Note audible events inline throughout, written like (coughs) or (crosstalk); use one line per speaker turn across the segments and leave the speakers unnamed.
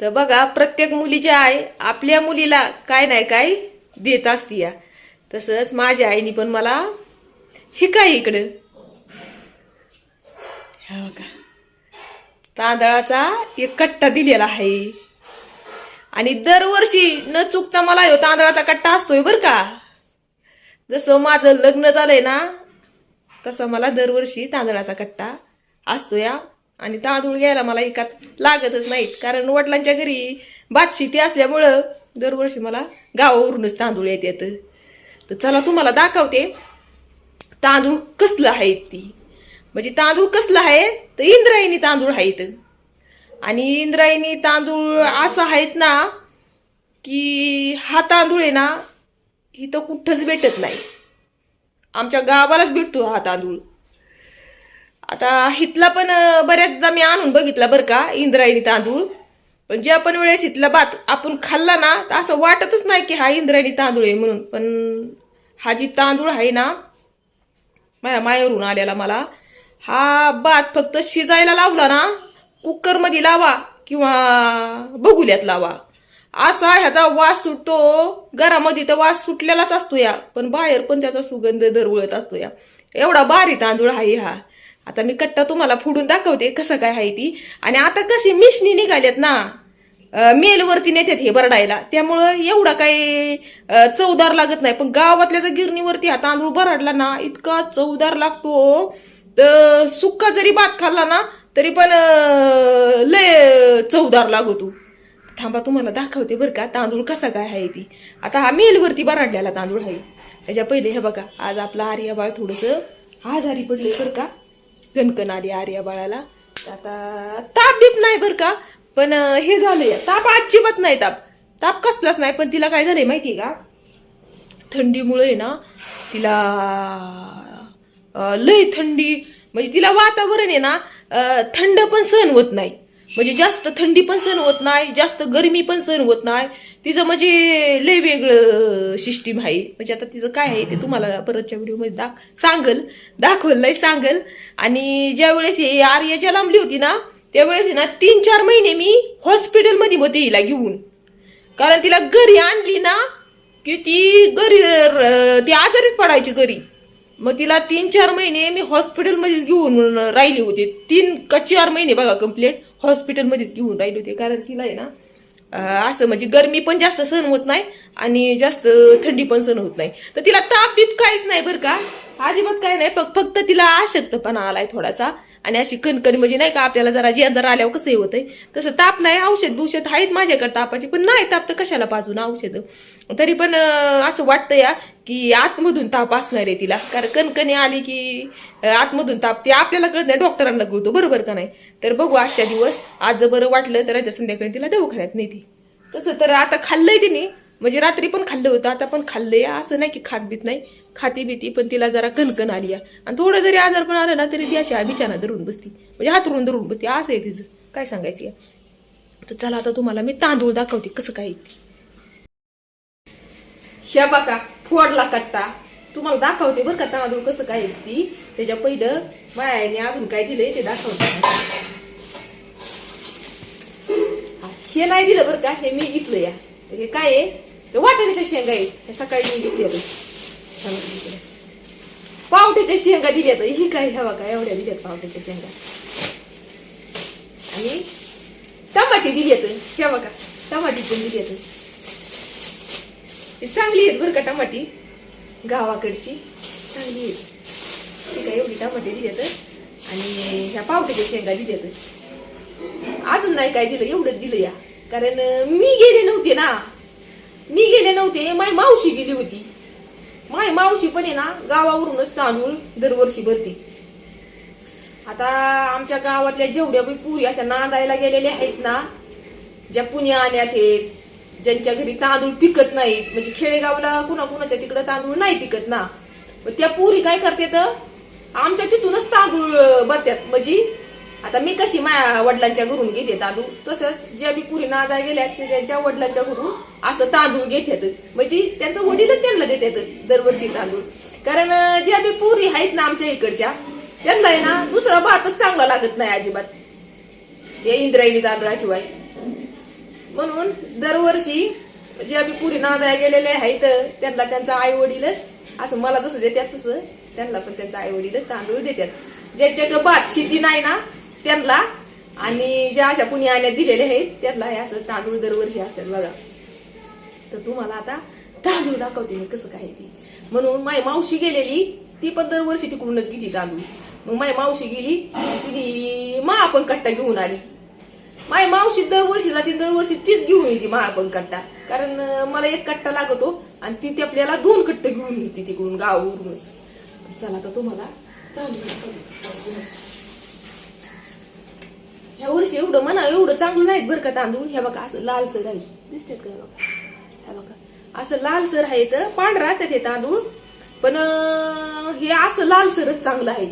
तर बघा प्रत्येक मुलीची आई आपल्या मुलीला काय नाही काय देत असती या. तसंच माझ्या आईने पण मला हे काय इकडं. ह्या बघा. तांदळाचा एक कट्टा दिलेला आहे. आणि दरवर्षी न चुकता मला ह्यो तांदळाचा कट्टा असतोय बरं का. जसं माझं लग्न झालंय ना तसं मला दरवर्षी तांदळाचा कट्टा असतो या आणि तांदूळ घ्यायला मला एकात लागतच नाहीत. कारण वडिलांच्या घरी भातशिती असल्यामुळं दरवर्षी मला गावावरूनच तांदूळ येत तर चला तुम्हाला दाखवते तांदूळ कसलं आहे ती. म्हणजे तांदूळ कसलं आहे? तर इंद्रायणी तांदूळ आहेत. आणि इंद्रायणी तांदूळ असं आहेत ना की हा तांदूळ आहे ना इथं कुठंच भेटत नाही. आमच्या गावालाच भेटतो हा तांदूळ. आता हितला पण बऱ्याचदा मी आणून बघितला बरं का इंद्रायणी तांदूळ. पण ज्या पण वेळेस इथला भात आपण खाल्ला ना तर असं वाटतच नाही की हा इंद्रायणी तांदूळ आहे म्हणून. पण हा जी तांदूळ आहे ना माझ्या मायावरून आलेला मला हा भात फक्त शिजायला लावला ना कुकरमध्ये लावा किंवा बघुल्यात लावा. असा ह्याचा वास सुटतो घरामध्ये तर वास सुटलेलाच असतो या पण बाहेर पण त्याचा सुगंध दरवळत असतो या. एवढा भारी तांदूळ आहे हा. आता मी कट्टा तुम्हाला फोडून दाखवते कसं काय आहे ती. आणि आता कशी मिशनी निघाल्यात ना मेलवरती नेतात हे बरडायला. त्यामुळं एवढा काही चवदार लागत नाही. पण गावातल्या जर गिरणीवरती हा तांदूळ बराडला ना इतका चवदार लागतो. तर सुक्का जरी भात खाल्ला ना तरी पण लय चवदार लागतो. थांबा तुम्हाला दाखवते बरं का तांदूळ कसा काय आहे ती. आता हा मेलवरती बराडलेला तांदूळ आहे. त्याच्या पहिले हे बघा आज आपला आर्याबाळ थोडंसं आजारी पडले बरं का. कणकण आली आर्याबाळाला आता ताप बीप नाही बरं का? पण हे झालंय. ताप अजिबात नाही ताप. ताप कसलाच नाही पण तिला काय झालंय माहितीये का? थंडीमुळे ना तिला लय थंडी म्हणजे तिला वातावरण आहे ना थंड पण सहन होत नाही. म्हणजे जास्त थंडी पण सहन होत नाही जास्त गरमी पण सहन होत नाही. तिचं म्हणजे लय वेगळं सिस्टीम आहे. म्हणजे आता तिचं काय आहे ते तुम्हाला परतच्या व्हिडिओमध्ये दाख सांगल. नाही सांगल. आणि ज्या वेळेस ही आर्याच्या लांबली होती ना त्यावेळेस आहे ना तीन चार महिने मी हॉस्पिटलमध्ये होते हिला घेऊन. कारण तिला घरी आणली ना की ती घरी ती आजारीच पडायची घरी. मग तिला तीन चार महिने मी हॉस्पिटलमध्येच घेऊन राहिली होती. तीन का चार महिने बघा कंप्लीट हॉस्पिटलमध्येच घेऊन राहिले होते. कारण तिला आहे ना असं म्हणजे गरमी पण जास्त सहन होत नाही आणि जास्त थंडी पण सहन होत नाही. तर तिला ताप बीप काहीच नाही बरं का. अजिबात काय नाही. फक्त फक्त तिला अशक्तपणा आलाय थोडासा. आणि अशी कणकणी म्हणजे नाही का आपल्याला जरा जेंदर आल्यावर कसं हे होतंय. तसं ताप नाही औषध बिवषध आहेत माझ्याकडे तापाची पण नाही ताप तर कशाला पाजून औषध? तरी पण असं वाटतं या की आतमधून ताप असणार आहे तिला. कारण कणकणी आली की आतमधून ताप ते आपल्याला कळत नाही डॉक्टरांना कळतो बरोबर का नाही? तर बघू आजच्या दिवस आज जर बरं वाटलं तर आता संध्याकाळी तिला दवाखान्यात नेते. तसं तर आता खाल्लंय तिने म्हणजे रात्री पण खाल्लं होतं आता पण खाल्लंय असं नाही की खात बीत नाही. खाती भीती पण तिला जरा कणकण आली आहे. आणि थोडं जरी आजार पण आलं ना तरी ती अशी बिछाना धरून बसती. म्हणजे हातरून धरून बसती. असं आहे तिचं. काय सांगायचं या? तर चला आता तुम्हाला मी तांदूळ दाखवते कसं काय ह्या बघा फोडला कट्टा. तुम्हाला दाखवते बरं का तांदूळ कसं काय ती. त्याच्या पहिलं मायाने अजून काय दिलंय ते दाखवते. हा, हे नाही दिलं बरं का? हे मी घेतलं या. हे काय आहे? ते वाटाण्याच्या शेंगा आहे हे सकाळी मी घेतलेलं पावट्याच्या शेंगा दिल्यात ही काय ह्या बघा एवढ्या दिल्यात पावट्याच्या शेंगा. आणि टमाटे दिल्यात ह्या बघा टमाटी पण दिल्यात ती चांगली आहेत बरं का टमाटी. गावाकडची चांगली आहेत. ठीक आहे एवढी टमाटे दिल्यात आणि ह्या पावट्याच्या शेंगा दिल्यात अजून नाही काय दिलं एवढंच दिलं या. कारण मी गेले नव्हते ना. मी गेले नव्हते माई मावशी गेली होती. माय मावशी पण आहे ना गावावरूनच तांदूळ दरवर्षी भरते. आता आमच्या गावातल्या जेवढ्या पण पुरी अशा नांदायला गेलेल्या आहेत ना ज्या पुण्याण्यात आहेत ज्यांच्या घरी तांदूळ पिकत नाहीत म्हणजे खेडेगावला कुणा कुणाच्या तिकडं तांदूळ नाही पिकत ना मग त्या पुरी काय करतात? आमच्या तिथूनच तांदूळ अं, भरतात. म्हणजे आता मी कशी माझ्या वडिलांच्या घरून घेते तांदूळ तसंच ज्या बी पुरी नादा गेल्या ते त्यांच्या वडिलांच्या घरून असं तांदूळ घेतात. म्हणजे त्यांचं वडीलच त्यांना देतात दरवर्षी तांदूळ कारण ज्या बी पुरी आहेत ना आमच्या इकडच्या त्यांना आहे ना दुसरा भातच चांगला लागत नाही अजिबात. या इंद्रायणी तांदळाशिवाय म्हणून दरवर्षी जे आम्ही पुरी नादा गेलेले आहेत त्यांना त्यांचा आई वडीलच असं मला जसं देतात तसं त्यांना पण त्यांचा आई वडीलच तांदूळ देतात. ज्यांच्या भात शेती नाही ना त्यांना आणि ज्या अशा कुणी आण्यात दिलेल्या आहेत त्यांना हे असं तांदूळ दरवर्षी असतात बघा. तर तुम्हाला आता तांदूळ दाखवते मी कसं काय ती. म्हणून माय मावशी गेलेली ती पण दरवर्षी तिकडूनच घेते तांदूळ. मग माय मावशी गेली तिने मा आपण कट्टा घेऊन आली. माय मावशी दरवर्षी जाते दरवर्षी तीच घेऊन येते मा आपण कट्टा. कारण मला एक कट्टा लागतो आणि ती आपल्याला दोन कट्टे घेऊन येते तिकडून गावावरूनच. चला तर तुम्हाला तांदूळ दाखवते. ह्या वर्षी एवढं म्हणा एवढं चांगलं नाहीत बरं का तांदूळ. ह्या बघा असं लालसर आहे दिसतात का? बघा ह्या बघा. असं लालसर आहे तर पांढरा असतात हे तांदूळ. पण हे असं लालसरच चांगलं आहे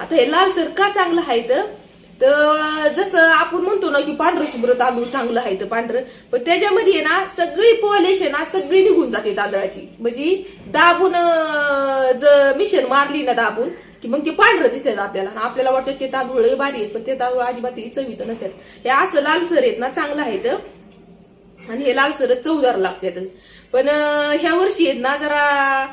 आता हे लालसर का चांगलं आहे तर जसं आपण म्हणतो ना की पांढरं शुभ्र तांदूळ चांगलं आहे तर पांढरं. पण त्याच्यामध्ये आहे ना सगळी पॉलिश आहे ना सगळी निघून जाते तांदळाची. म्हणजे दाबून ज जर मिशन मारली ना दाबून की मग ते पांढरं दिसतात आपल्याला. आणि आपल्याला वाटतं ते तांदूळ लय भारी आहेत पण ते तांदूळ अजिबात चवीचं नसतात. हे असं लालसर आहेत ना चांगलं आहे तर आणि हे लालसर चवदार लागतात. पण ह्या वर्षी आहेत ना जरा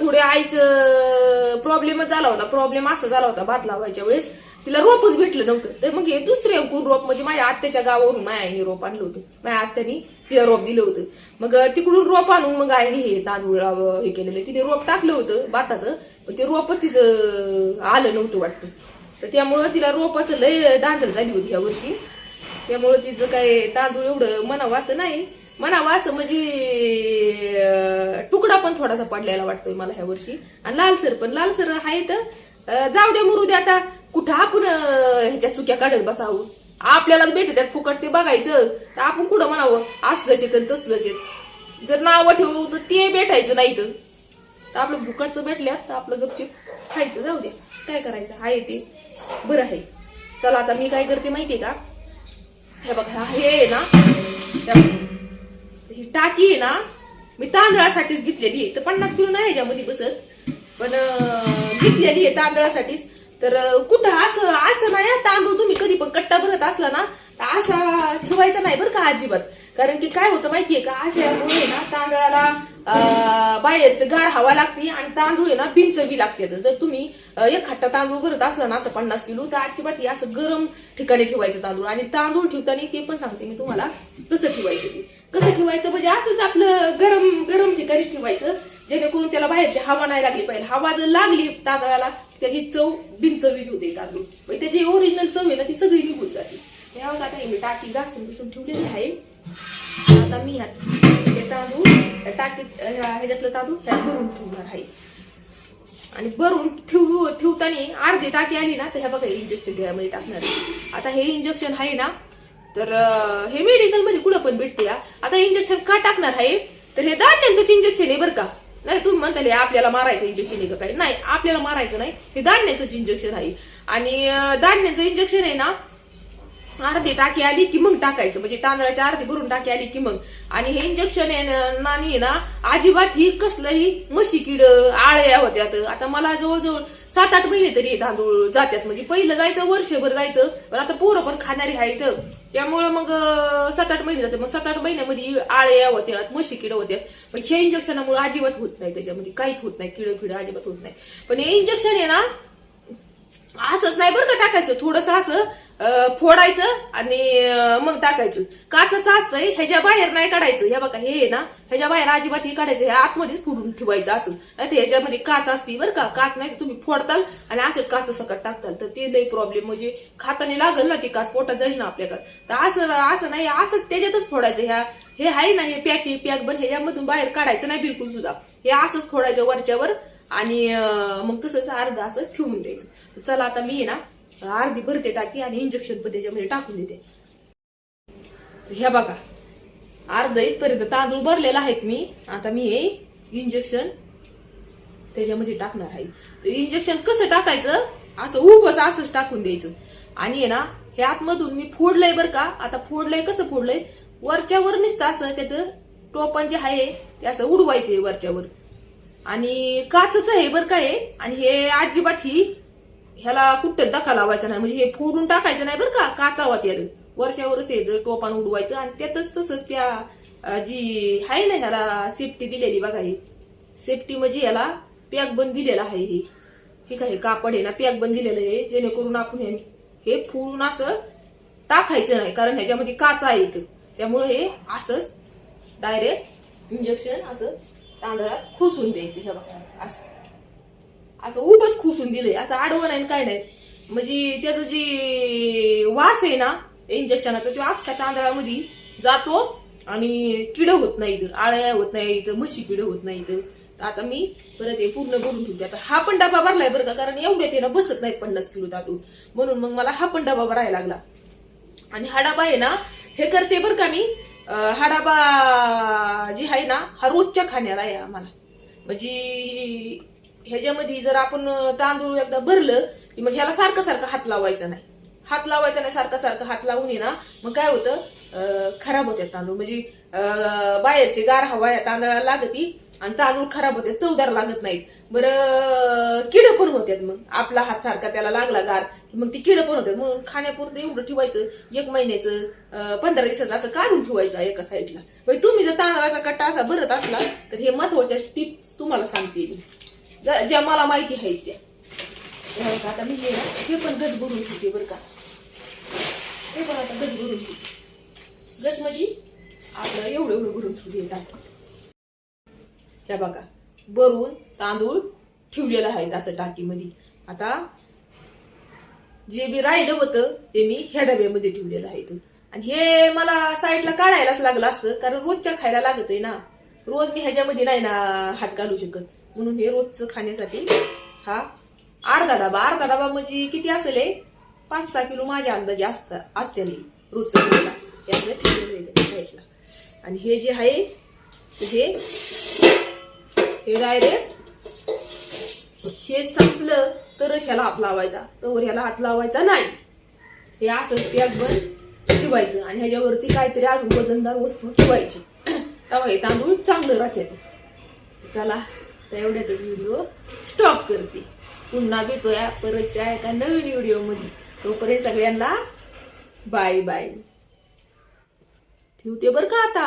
थोडे आईचं प्रॉब्लेमच झाला होता. प्रॉब्लेम असा झाला होता भात लावायच्या वेळेस. तिला रोपच भेटलं नव्हतं. तर मग हे दुसरे रोप? म्हणजे माझ्या आत्याच्या गावावरून माझ्या आईने रोप आणलं होतं. माझ्या आत्यानी तिला रोप दिलं होतं. मग तिकडून रोप आणून मग आईने हे तांदूळ हे केलेलं. तिने रोप टाकलं होतं भाताचं. ते रोप तिचं आलं नव्हतं वाटतं. तर त्यामुळं तिला रोपाचं लय दांदल झाली होती ह्या वर्षी. त्यामुळं तिचं काय तांदूळ एवढं म्हणावं असं नाही. म्हणावं असं म्हणजे तुकडा पण थोडासा पडलेला वाटतोय मला ह्या वर्षी. आणि लालसर पण लालसर आहे तर जाऊ द्या मुरू द्या आता. कुठं आपण ह्याच्या चुक्या काढत बसावं? आपल्याला भेटत फुकट ते बघायचं. तर आपण कुठं म्हणावं? असलंच येत तसलंच येत जर नावं ठेवू तर ते भेटायचं नाही तर तर आपलं भुकटचं भेटल्यात तर आपलं गपचिप खायचं जाऊ द्या काय करायचं? आहे येते बरं आहे. चला आता मी काय करते माहितीये का? हे बघा हे आहे ना ही टाकी आहे ना मी तांदळासाठीच घेतलेली आहे. तर पन्नास किलो नाही याच्यामध्ये बसत. पण घेतलेली आहे तांदळासाठीच. तर कुठं असं असं नाही तांदूळ तुम्ही कधी पण कट्टा भरत असला ना असा ठेवायचा नाही बरं का अजिबात. कारण की काय होतं माहितीये का? अशामुळे ना तांदळाला बाहेरचं गार हवा लागते आणि तांदूळ आहे ना बिनचवी लागते. जर तुम्ही एक खट्टा तांदूळ भरत असला ना असं पन्नास किलो तर अजिबात हे असं गरम ठिकाणी ठेवायचं तांदूळ. आणि तांदूळ ठेवताना ते पण सांगते मी तुम्हाला कसं ठेवायचं ते. कसं ठेवायचं? म्हणजे असंच आपलं गरम गरम ठिकाणी ठेवायचं जेणेकरून त्याला बाहेरची हवा नाही लागली पाहिजे. हवा जर लागली तांदळाला त्याची चव बिनचवीच होते तांदूळ. म्हणजे त्याची ओरिजिनल चव आहे ना ती सगळी निघून जाते. त्यावर आता हे मी टाकी घासून घुसून ठेवलेली आहे आता मी हे तांदूळ टाकीत ह्या- ह्याच्यातलं तांदूळ ह्यात भरून ठेवणार आहे आणि भरून ठेवू ठेवताना अर्धी टाकी आली ना तर ह्या बघा इंजेक्शन घ्यामध्ये टाकणार आहे. आता हे इंजेक्शन आहे ना तर हे मेडिकलमध्ये कुठं पण भेटते आता इंजेक्शन का टाकणार आहे तर हे दांड्यांचंच इंजेक्शन आहे बरं का नाही तुम्ही म्हणताल हे आपल्याला मारायचं इंजेक्शन आहे का काय नाही आपल्याला मारायचं नाही हे दांड्यांचंच इंजेक्शन आहे आणि अं, दांड्यांचं इंजेक्शन आहे ना अर्धी टाकी आली की मग टाकायचं. म्हणजे तांदळाची अर्धी भरून टाकी आली की मग. आणि हे इंजेक्शन आहे ना नानी आहे ना अजिबात ही कसलंही म्हशी किड आळ्या होत्यात. आता मला जवळजवळ सात आठ महिने तरी हे तांदूळ जात्यात. म्हणजे पहिलं जायचं वर्षभर जायचं. पण आता पोरं पण खाणारी आहेत. त्यामुळं मग सात आठ महिने जाते मग सात आठ महिन्यामध्ये आळ्या होत्यात म्हशी किड होत्यात. मग ह्या इंजेक्शनामुळे अजिबात होत नाही त्याच्यामध्ये. काहीच होत नाही. किड फिड अजिबात होत नाही. पण हे इंजेक्शन आहे ना असंच नाही बरं का टाकायचं. थोडस असं फोडायचं आणि मग टाकायचं. काचच असतंय ह्याच्या बाहेर नाही काढायचं. हे बघा हे ना ह्याच्या बाहेर अजिबात हे काढायचं हे आतमध्येच फोडून ठेवायचं असं. नाही तर ह्याच्यामध्ये काच असते बरं का. काच नाही तुम्ही फोडताल आणि असेच काच सकट टाकताल. तर ते लई प्रॉब्लेम म्हणजे खाताने लागल ना ती काच पोटात जाईल ना आपल्या तर असं असं नाही असं त्याच्यातच फोडायचं. ह्या हे आहे ना हे पॅक पॅक बन ह्याच्यामधून बाहेर काढायचं नाही बिलकुल सुद्धा. हे असंच फोडायचं वरच्यावर आणि मग तसंच अर्धा असं ठेवून द्यायचं. चला आता मी आहे ना अर्धी भरते टाकी आणि इंजेक्शन पण त्याच्यामध्ये टाकून देते. ह्या बघा अर्ध इथपर्यंत तांदूळ भरलेला आहेत मी. आता मी हे इंजेक्शन त्याच्यामध्ये टाकणार आहे. तर इंजेक्शन कसं टाकायचं? असं उभंच असंच टाकून द्यायचं. आणि आहे ना हे आतमधून मी फोडलंय बरं का. आता फोडलंय कसं फोडलंय? वरच्यावर निसतं असं त्याचं टोपण जे आहे ते असं उडवायचंय वरच्यावर आणि काचच आहे बरं का हे. आणि हे अजिबात ही ह्याला कुठं धक्का लावायचा नाही. म्हणजे हे फोडून टाकायचं नाही बरं का काचावा त्याला वर्षावरच यायचं टोपान उडवायचं आणि त्यातच तसंच त्या जी आहे ना ह्याला सेफ्टी दिलेली बघा हे. सेफ्टी म्हणजे ह्याला पॅक बंद दिलेला आहे हे. ठीक आहे कापड आहे ना पॅक बंद दिलेलं आहे. जेणेकरून आपण हे हे फोडून असं टाकायचं नाही. कारण ह्याच्यामध्ये काचा आहे त्यामुळे हे असंच डायरेक्ट इंजेक्शन असं तांदळात खुसून द्यायचं हे बघा. असं. असं उभंच खुसून दिलंय. असं आडवं नाही काय नाही. म्हणजे त्याचं जी वास आहे ना इंजेक्शनाचा तो अख्ख्या तांदळामध्ये जातो आणि किड होत नाही इथं आळ्या होत नाही इथं म्हशी किड होत नाही इथं तर आता मी परत हे पूर्ण भरून ठेवते. आता हा पण डबा भरलाय बरं का कारण एवढ्या ते ना बसत नाही पन्नास किलो तातून म्हणून मग मला हा पण डबा भरायला लागला. आणि हा डबा आहे ना हे करते बरं का मी हा डबा जी आहे ना हा रोजच्या खाण्याला आहे आम्हाला. म्हणजे ह्याच्यामध्ये जर आपण तांदूळ एकदा भरलं की मग ह्याला सारखं सारखं हात लावायचा नाही. हात लावायचा नाही सारखं सारखं हात लावून ये ना मग काय होतं खराब होतात तांदूळ. म्हणजे बाहेरचे गार हवा या तांदळाला लागती आणि तांदूळ खराब होते चवदार लागत नाहीत. बरं किड पण होत्यात मग. आपला हात सारखा त्याला लागला गार मग ती किड पण होतात. म्हणून खाण्यापुरतं एवढं ठेवायचं एक महिन्याचं पंधरा दिवसाचं असं काढून ठेवायचं एका साईडला म्हणजे तुम्ही जर तांदळाचा कट्टा असा भरत असला तर हे महत्त्वाच्या टिप्स तुम्हाला सांगते मी. ज्या मला माहिती आहेत त्या. हो हे आता मी हे ना, हे पण गज भरून ठेवते बरं का. हे पण आता गज भरून ठेवते. गज म्हणजे आपलं एवढं एवढं भरून ठेवते टाकी ह्या बघा भरून तांदूळ ठेवलेलं आहे असं टाकीमध्ये. आता जे बी राहिलं होतं ते मी ह्या डब्यामध्ये ठेवलेलं आहे आणि हे मला साईडला काढायलाच लागलं असतं कारण रोजच्या खायला लागत आहे ना. रोज मी ह्याच्यामध्ये नाही ना हात घालू शकत. म्हणून हे रोजचं खाण्यासाठी हा अर्धा डबा अर्धा डबा म्हणजे किती असेल पाच सहा किलो माझ्या अंदाजे असत असते रोजचं खायला. त्यामुळे ठेवलेलं साईडला. आणि हे जे आहे हे हे डायरेक्ट हे संपलं तरच ह्याला हात लावायचा. तर ह्याला हात लावायचा नाही. हे असं पॅक बंद ठेवायचं आणि ह्याच्यावरती काहीतरी अजून वजनदार वस्तू ठेवायची. (coughs) तेव्हा हे तांदूळ चांगलं राहते. चला आता एवढ्यातच व्हिडिओ स्टॉप करते. पुन्हा भेटूया परतच्या एका नवीन व्हिडिओमध्ये तोपर्यंत सगळ्यांना बाय बाय ठेवते बरं का आता?